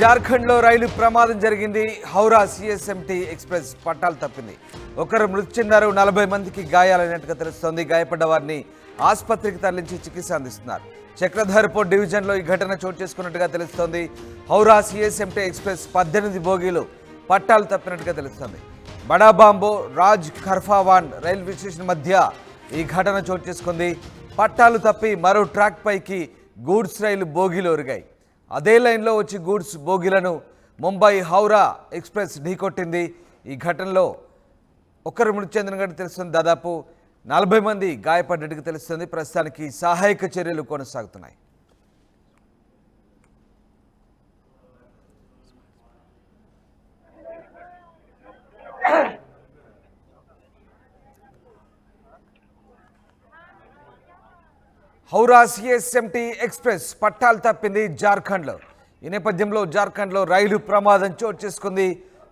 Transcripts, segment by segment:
జార్ఖండ్లో రైలు ప్రమాదం జరిగింది. హౌరా సిఎస్ఎంటీ ఎక్స్ప్రెస్ పట్టాలు తప్పింది. ఒకరు మృతి చెందారు. నలభై మందికి గాయాలైనట్టుగా తెలుస్తోంది. గాయపడ్డ వారిని ఆసుపత్రికి తరలించి చికిత్స అందిస్తున్నారు. చక్రధర్పూర్ డివిజన్లో ఈ ఘటన చోటు చేసుకున్నట్టుగా తెలుస్తోంది. హౌరా సిఎస్ఎంటీ ఎక్స్ప్రెస్ పద్దెనిమిది బోగీలు పట్టాలు తప్పినట్టుగా తెలుస్తోంది. బడాబాంబో రాజ్ ఖర్ఫావాన్ రైల్వే స్టేషన్ మధ్య ఈ ఘటన చోటు చేసుకుంది. పట్టాలు తప్పి మరో ట్రాక్ పైకి గూడ్స్ రైలు బోగీలు ఒరిగాయి. అదే లైన్లో వచ్చి గూడ్స్ బోగీలను ముంబై హౌరా ఎక్స్ప్రెస్ ఢీకొట్టింది ఈ ఘటనలో ఒకరు మృతి చెందినట్టు తెలుస్తుంది. దాదాపు నలభై మంది గాయపడ్డట్టుగా తెలుస్తుంది. ప్రస్తుతానికి సహాయక చర్యలు కొనసాగుతున్నాయి. హౌరా సిఎస్ఎంటీ ఎక్స్ప్రెస్ పట్టాలు తప్పింది జార్ఖండ్లో. ఈ నేపథ్యంలో జార్ఖండ్లో రైలు ప్రమాదం చోటు చేసుకుంది.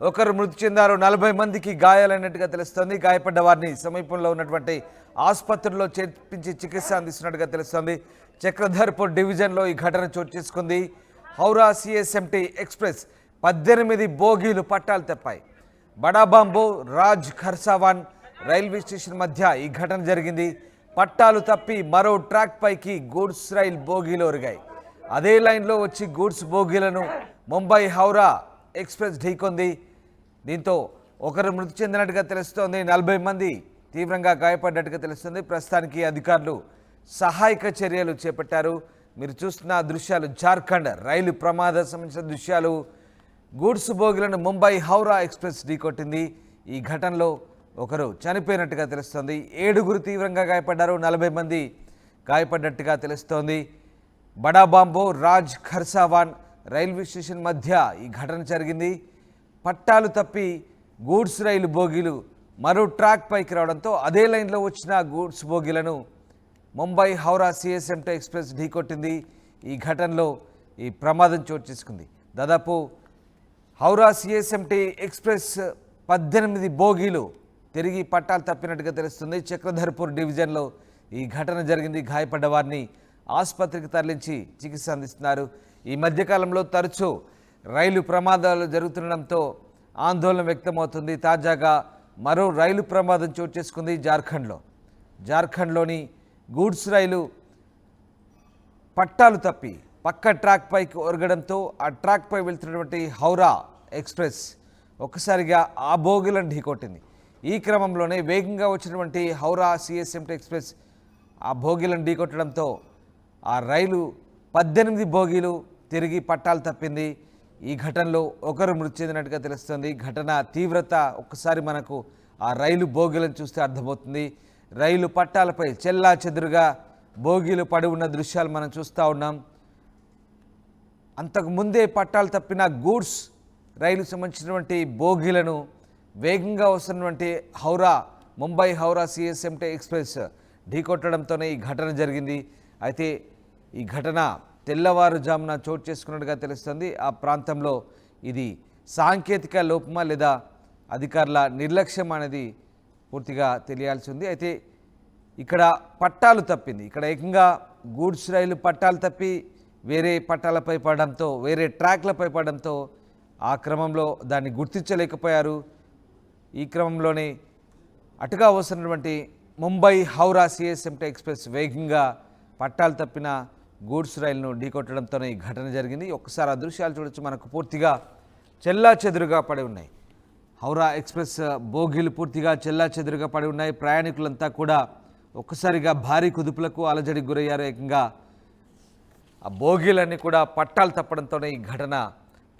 ఒకరు మృతి చెందారు నలభై మందికి గాయాలైనట్టుగా తెలుస్తోంది. గాయపడ్డ వారిని సమీపంలో ఉన్నటువంటి ఆసుపత్రిలో చేర్పించి చికిత్స అందిస్తున్నట్టుగా తెలుస్తోంది. చక్రధర్పూర్ డివిజన్లో ఈ ఘటన చోటు చేసుకుంది. హౌరా సిఎస్ఎంటీ ఎక్స్ప్రెస్ పద్దెనిమిది బోగీలు పట్టాలు తప్పాయి. బడాబాంబో రాజ్ ఖర్సావాన్ రైల్వే స్టేషన్ మధ్య ఈ ఘటన జరిగింది. పట్టాలు తప్పి మరో ట్రాక్ పైకి గూడ్స్ రైల్ బోగీలు ఒరిగాయి. అదే లైన్లో వచ్చి గూడ్స్ బోగీలను ముంబై హౌరా ఎక్స్ప్రెస్ ఢీకొంది. దీంతో ఒకరు మృతి చెందినట్టుగా తెలుస్తోంది. నలభై మంది తీవ్రంగా గాయపడ్డట్టుగా తెలుస్తుంది. ప్రస్తుతానికి అధికారులు సహాయక చర్యలు చేపట్టారు. మీరు చూస్తున్న దృశ్యాలు జార్ఖండ్ రైలు ప్రమాద సంబంధించిన దృశ్యాలు. గూడ్స్ బోగిలను ముంబై హౌరా ఎక్స్ప్రెస్ ఢీకొట్టింది. ఈ ఘటనలో ఒకరు చనిపోయినట్టుగా తెలుస్తోంది. ఏడుగురు తీవ్రంగా గాయపడ్డారు. నలభై మంది గాయపడ్డట్టుగా తెలుస్తోంది. బడాబాంబో రాజ్ ఖర్సావాన్ రైల్వే స్టేషన్ మధ్య ఈ ఘటన జరిగింది. పట్టాలు తప్పి గూడ్స్ రైలు బోగీలు మరో ట్రాక్ పైకి రావడంతో అదే లైన్లో వచ్చిన గూడ్స్ బోగీలను ముంబై హౌరా సిఎస్ఎంటో ఎక్స్ప్రెస్ ఢీకొట్టింది ఈ ఘటనలో ఈ ప్రమాదం చోటు చేసుకుంది. దాదాపు హౌరా సిఎస్ఎంటీ ఎక్స్ప్రెస్ పద్దెనిమిది బోగీలు తిరిగి పట్టాలు తప్పినట్టుగా తెలుస్తుంది. చక్రధర్పూర్ డివిజన్లో ఈ ఘటన జరిగింది. గాయపడ్డ వారిని ఆసుపత్రికి తరలించి చికిత్స అందిస్తున్నారు. ఈ మధ్యకాలంలో తరచూ రైలు ప్రమాదాలు జరుగుతుండడంతో ఆందోళన వ్యక్తమవుతుంది. తాజాగా మరో రైలు ప్రమాదం చోటు చేసుకుంది జార్ఖండ్లో. జార్ఖండ్లోని గూడ్స్ రైలు పట్టాలు తప్పి పక్క ట్రాక్పైకి ఒరగడంతో ఆ ట్రాక్పై వెళ్తున్నటువంటి హౌరా ఎక్స్ప్రెస్ ఒక్కసారిగా ఆ బోగిలను ఢీకొట్టింది. ఈ క్రమంలోనే వేగంగా వచ్చినటువంటి హౌరా సిఎస్ఎంటీ ఎక్స్ప్రెస్ ఆ భోగిలను ఢీకొట్టడంతో ఆ రైలు పద్దెనిమిది భోగీలు తిరిగి పట్టాలు తప్పింది. ఈ ఘటనలో ఒకరు మృతి చెందినట్టుగా తెలుస్తుంది. ఘటన తీవ్రత ఒక్కసారి మనకు ఆ రైలు బోగీలను చూస్తే అర్థమవుతుంది. రైలు పట్టాలపై చెల్లా చెదురుగా బోగీలు పడి ఉన్న దృశ్యాలు మనం చూస్తూ ఉన్నాం. అంతకు ముందే పట్టాలు తప్పిన గూడ్స్ రైలు సంబంధించినటువంటి బోగీలను వేగంగా వస్తున్నటువంటి హౌరా ముంబై హౌరా సిఎస్ఎంటే ఎక్స్ప్రెస్ ఢీకొట్టడంతోనే ఈ ఘటన జరిగింది. అయితే ఈ ఘటన తెల్లవారుజామున చోటు చేసుకున్నట్టుగా తెలుస్తుంది. ఆ ప్రాంతంలో ఇది సాంకేతిక లోపమా లేదా అధికారుల నిర్లక్ష్యం అనేది పూర్తిగా తెలియాల్సి ఉంది. అయితే ఇక్కడ పట్టాలు తప్పింది. ఇక్కడ ఏకంగా గూడ్స్ రైలు పట్టాలు తప్పి వేరే పట్టాలపై పడడంతో వేరే ట్రాక్లపై పడడంతో ఆ క్రమంలో దాన్ని గుర్తించలేకపోయారు. ఈ క్రమంలోనే అటుగా వస్తున్నటువంటి ముంబై హౌరా సిఎస్ఎంటీ ఎక్స్ప్రెస్ వేగంగా పట్టాలు తప్పిన గూడ్స్ రైలును ఢీకొట్టడంతోనే ఈ ఘటన జరిగింది. ఒక్కసారి ఆ దృశ్యాలు చూడొచ్చు. మనకు పూర్తిగా చెల్లా చెదురుగా పడి ఉన్నాయి. హౌరా ఎక్స్ప్రెస్ బోగీలు పూర్తిగా చెల్లా చెదురుగా పడి ఉన్నాయి. ప్రయాణికులంతా కూడా ఒక్కసారిగా భారీ కుదుపులకు అలజడికి గురయ్యారు. ఏకంగా ఆ బోగీలన్నీ కూడా పట్టాలు తప్పడంతోనే ఈ ఘటన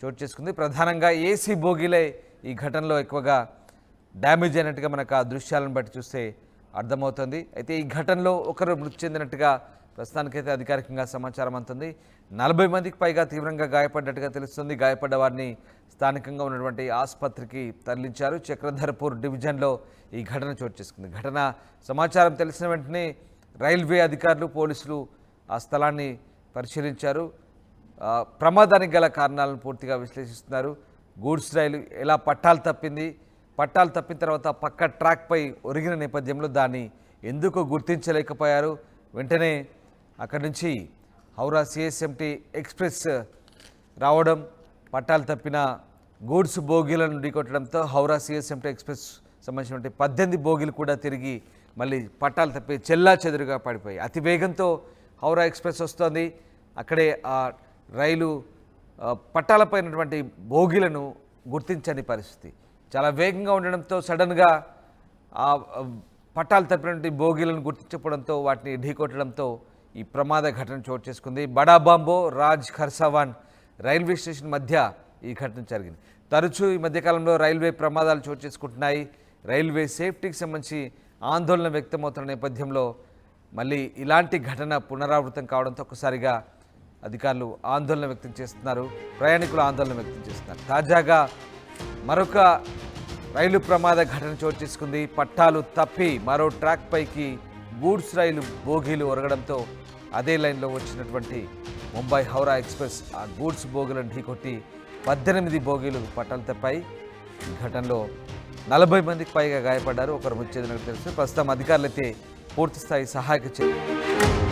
చోటు చేసుకుంది. ప్రధానంగా ఏసీ బోగీలే ఈ ఘటనలో ఎక్కువగా డ్యామేజ్ అయినట్టుగా మనకు ఆ దృశ్యాలను బట్టి చూస్తే అర్థమవుతుంది. అయితే ఈ ఘటనలో ఒకరు మృతి చెందినట్టుగా ప్రస్తుతానికైతే అధికారికంగా సమాచారం అందుతుంది. నలభై మందికి పైగా తీవ్రంగా గాయపడ్డట్టుగా తెలుస్తుంది. గాయపడ్డ వారిని స్థానికంగా ఉన్నటువంటి ఆసుపత్రికి తరలించారు. చక్రధర్పూర్ డివిజన్లో ఈ ఘటన చోటు చేసుకుంది. ఘటన సమాచారం తెలిసిన వెంటనే రైల్వే అధికారులు పోలీసులు ఆ స్థలాన్ని పరిశీలించారు. ప్రమాదానికి గల కారణాలను పూర్తిగా విశ్లేషిస్తున్నారు. గూడ్స్ రైలు ఎలా పట్టాలు తప్పింది? పట్టాలు తప్పిన తర్వాత పక్క ట్రాక్పై ఒరిగిన నేపథ్యంలో దాన్ని ఎందుకు గుర్తించలేకపోయారు? వెంటనే అక్కడి నుంచి హౌరా సిఎస్ఎంటీ ఎక్స్ప్రెస్ రావడం పట్టాలు తప్పిన గూడ్స్ బోగీలను ఢీకొట్టడంతో హౌరా సిఎస్ఎంటీ ఎక్స్ప్రెస్ సంబంధించినటువంటి పద్దెనిమిది బోగీలు కూడా తిరిగి మళ్ళీ పట్టాలు తప్పి చెల్లా చెదురుగా పడిపోయి అతి వేగంతో హౌరా ఎక్స్ప్రెస్ వస్తోంది. అక్కడే ఆ రైలు పట్టాలపైనటువంటి బోగీలను గుర్తించని పరిస్థితి. చాలా వేగంగా ఉండడంతో సడన్గా ఆ పట్టాలు తప్పినటువంటి బోగీలను గుర్తించకపోవడంతో వాటిని ఢీకొట్టడంతో ఈ ప్రమాద ఘటన చోటు చేసుకుంది. బడాబాంబో రాజ్ ఖర్సవాన్ రైల్వే స్టేషన్ మధ్య ఈ ఘటన జరిగింది. తరచూ ఈ మధ్యకాలంలో రైల్వే ప్రమాదాలు చోటు చేసుకుంటున్నాయి. రైల్వే సేఫ్టీకి సంబంధించి ఆందోళన వ్యక్తమవుతున్న నేపథ్యంలో మళ్ళీ ఇలాంటి ఘటన పునరావృతం కావడంతో ఒక్కసారిగా అధికారులు ఆందోళన వ్యక్తం చేస్తున్నారు. ప్రయాణికులు ఆందోళన వ్యక్తం చేస్తున్నారు. తాజాగా మరొక రైలు ప్రమాద ఘటన చోటు చేసుకుంది. పట్టాలు తప్పి మరో ట్రాక్ పైకి గూడ్స్ రైలు బోగీలు ఒరగడంతో అదే లైన్లో వచ్చినటువంటి ముంబై హౌరా ఎక్స్ప్రెస్ ఆ గూడ్స్ బోగీలను ఢీకొట్టి పద్దెనిమిది బోగీలు పట్టాలు తప్పాయి. ఈ ఘటనలో నలభై మందికి పైగా గాయపడ్డారు. ఒకరు మృతి చెందినట్టు తెలుసు. ప్రస్తుతం అధికారులైతే పూర్తిస్థాయి పూర్తి స్థాయి సహాయక చర్యలు